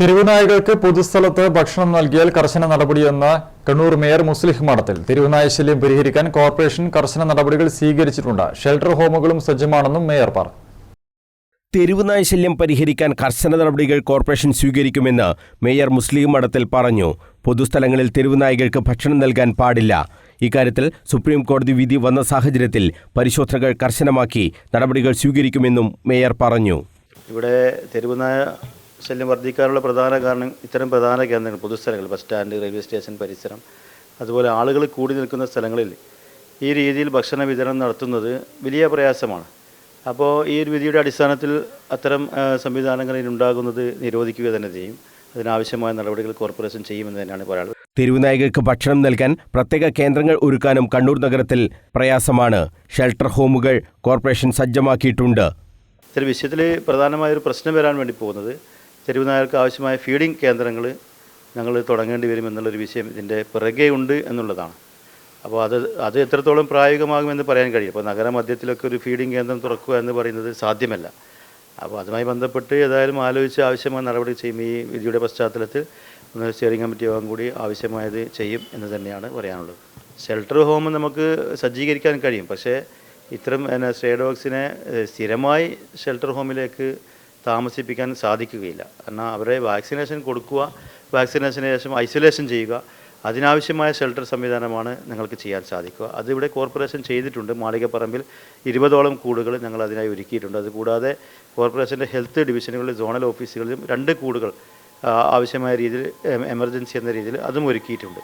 തെരുവുനായകൾക്ക് പൊതുസ്ഥലത്ത് ഭക്ഷണം നൽകിയാൽ കർശന നടപടിയെന്ന കണ്ണൂർ മേയർ മുസ്ലിഹ് മഠത്തിൽ തെരുവുനായ ശല്യം പരിഹരിക്കാൻ കോർപ്പറേഷൻ കർശന നടപടികൾ സ്വീകരിച്ചിട്ടുണ്ട്. ഷെൽട്ടർ ഹോമുകളും സജ്ജമാണെന്നും മേയർ പറഞ്ഞു. തെരുവുനായ ശല്യം പരിഹരിക്കാൻ കർശന നടപടികൾ കോർപ്പറേഷൻ സ്വീകരിക്കുമെന്ന് മേയർ മുസ്ലിം മഠത്തിൽ പറഞ്ഞു. പൊതുസ്ഥലങ്ങളിൽ തെരുവുനായകൾക്ക് ഭക്ഷണം നൽകാൻ പാടില്ല. ഇക്കാര്യത്തിൽ സുപ്രീം കോടതി വിധി വന്ന സാഹചര്യത്തിൽ പരിശോധനകൾ കർശനമാക്കി നടപടികൾ സ്വീകരിക്കുമെന്നും മേയർ പറഞ്ഞു. ഇവിടെ തെരുവുനായ ശല്യം വർദ്ധിക്കാനുള്ള പ്രധാന കാരണം ഇത്തരം പ്രധാന കേന്ദ്രങ്ങൾ പൊതുസ്ഥലങ്ങൾ ബസ് സ്റ്റാൻഡ് റെയിൽവേ സ്റ്റേഷൻ പരിസരം അതുപോലെ ആളുകൾ കൂടി നിൽക്കുന്ന സ്ഥലങ്ങളിൽ ഈ രീതിയിൽ ഭക്ഷണ വിതരണം നടത്തുന്നത് വലിയ പ്രയാസമാണ്. അപ്പോൾ ഈ ഒരു വിധിയുടെ അടിസ്ഥാനത്തിൽ അത്തരം സംവിധാനങ്ങൾ ഉണ്ടാകുന്നത് നിരോധിക്കുക തന്നെ ചെയ്യും. അതിനാവശ്യമായ നടപടികൾ കോർപ്പറേഷൻ ചെയ്യുമെന്ന് തന്നെയാണ് പറയാനുള്ളത് തെരുവുനായകൾക്ക് ഭക്ഷണം നൽകാൻ പ്രത്യേക കേന്ദ്രങ്ങൾ ഒരുക്കാനും കണ്ണൂർ നഗരത്തിൽ പ്രയാസമാണ്. ഷെൽട്ടർ ഹോമുകൾ കോർപ്പറേഷൻ സജ്ജമാക്കിയിട്ടുണ്ട്. ഇത്തരം വിഷയത്തിൽ പ്രധാനമായൊരു പ്രശ്നം വരാൻ വേണ്ടി പോകുന്നത് തെരുവുനായർക്ക് ആവശ്യമായ ഫീഡിംഗ് കേന്ദ്രങ്ങൾ ഞങ്ങൾ തുടങ്ങേണ്ടി വരും എന്നുള്ളൊരു വിഷയം ഇതിന്റെ പിറകെ ഉണ്ട് എന്നുള്ളതാണ്. അപ്പോൾ അത് അത് എത്രത്തോളം പ്രായോഗികമാകുമെന്ന് പറയാൻ കഴിയും. അപ്പോൾ നഗരമധ്യത്തിലൊക്കെ ഒരു ഫീഡിംഗ് കേന്ദ്രം തുറക്കുക എന്ന് പറയുന്നത് സാധ്യമല്ല. അപ്പോൾ അതുമായി ബന്ധപ്പെട്ട് ഏതായാലും ആലോചിച്ച് ആവശ്യമായ നടപടി ചെയ്യും. ഈ വിധിയുടെ പശ്ചാത്തലത്തിൽ സ്റ്റിയറിംഗ് കമ്മിറ്റി യോഗം കൂടി ആവശ്യമായത് ചെയ്യും എന്ന് തന്നെയാണ് പറയാനുള്ളത്. ഷെൽട്ടർ ഹോം നമുക്ക് സജ്ജീകരിക്കാൻ കഴിയും. പക്ഷേ ഇത്തരം പിന്നെ സ്റ്റേ ഡോഗ്സിനെ സ്ഥിരമായി ഷെൽട്ടർ ഹോമിലേക്ക് താമസിപ്പിക്കാൻ സാധിക്കുകയില്ല. കാരണം അവരെ വാക്സിനേഷൻ കൊടുക്കുക വാക്സിനേഷന് ശേഷം ഐസൊലേഷൻ ചെയ്യുക അതിനാവശ്യമായ ഷെൽട്ടർ സംവിധാനമാണ് ഞങ്ങൾക്ക് ചെയ്യാൻ സാധിക്കുക. അതിവിടെ കോർപ്പറേഷൻ ചെയ്തിട്ടുണ്ട്. മാളികപ്പറമ്പിൽ ഇരുപതോളം കൂടുകൾ ഞങ്ങൾ അതിനായി ഒരുക്കിയിട്ടുണ്ട്. അതുകൂടാതെ കോർപ്പറേഷന്റെ ഹെൽത്ത് ഡിവിഷനുകളിൽ സോണൽ ഓഫീസുകളിലും രണ്ട് കൂടുകൾ ആവശ്യമായ രീതിയിൽ എമർജൻസി എന്ന രീതിയിൽ അതും ഒരുക്കിയിട്ടുണ്ട്.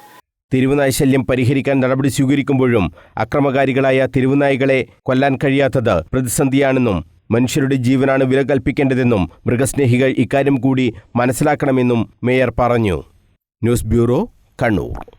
തിരുവനായ്ശല്യം പരിഹരിക്കാൻ നടപടി സ്വീകരിക്കുമ്പോഴും അക്രമകാരികളായ തെരുവുനായികളെ കൊല്ലാൻ കഴിയാത്തത് പ്രതിസന്ധിയാണെന്നും മനുഷ്യരുടെ ജീവനാണ് വില കൽപ്പിക്കേണ്ടതെന്നും മൃഗസ്നേഹികൾ ഇക്കാര്യം കൂടി മനസ്സിലാക്കണമെന്നും മേയർ പറഞ്ഞു. News bureau Kannur.